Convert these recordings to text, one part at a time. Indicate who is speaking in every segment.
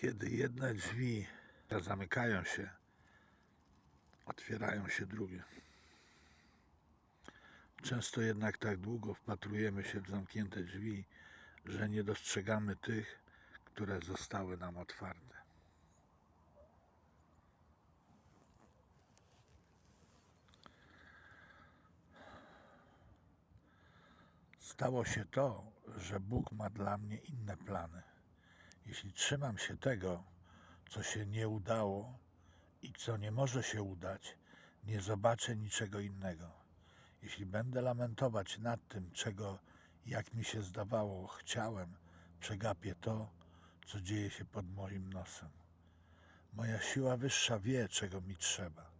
Speaker 1: Kiedy jedne drzwi zamykają się, otwierają się drugie. Często jednak tak długo wpatrujemy się w zamknięte drzwi, że nie dostrzegamy tych, które zostały nam otwarte. Stało się to, że Bóg ma dla mnie inne plany. Jeśli trzymam się tego, co się nie udało i co nie może się udać, nie zobaczę niczego innego. Jeśli będę lamentować nad tym, czego, jak mi się zdawało, chciałem, przegapię to, co dzieje się pod moim nosem. Moja siła wyższa wie, czego mi trzeba.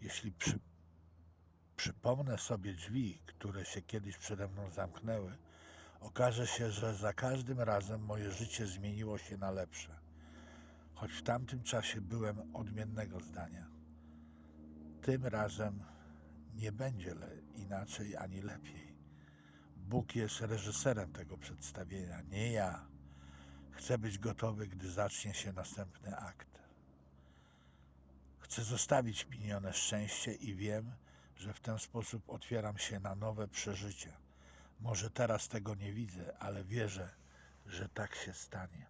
Speaker 1: Jeśli przy, przypomnę sobie drzwi, które się kiedyś przede mną zamknęły, okaże się, że za każdym razem moje życie zmieniło się na lepsze. Choć w tamtym czasie byłem odmiennego zdania. Tym razem nie będzie inaczej ani lepiej. Bóg jest reżyserem tego przedstawienia, nie ja. Chcę być gotowy, gdy zacznie się następny akt. Chcę zostawić minione szczęście i wiem, że w ten sposób otwieram się na nowe przeżycia. Może teraz tego nie widzę, ale wierzę, że tak się stanie.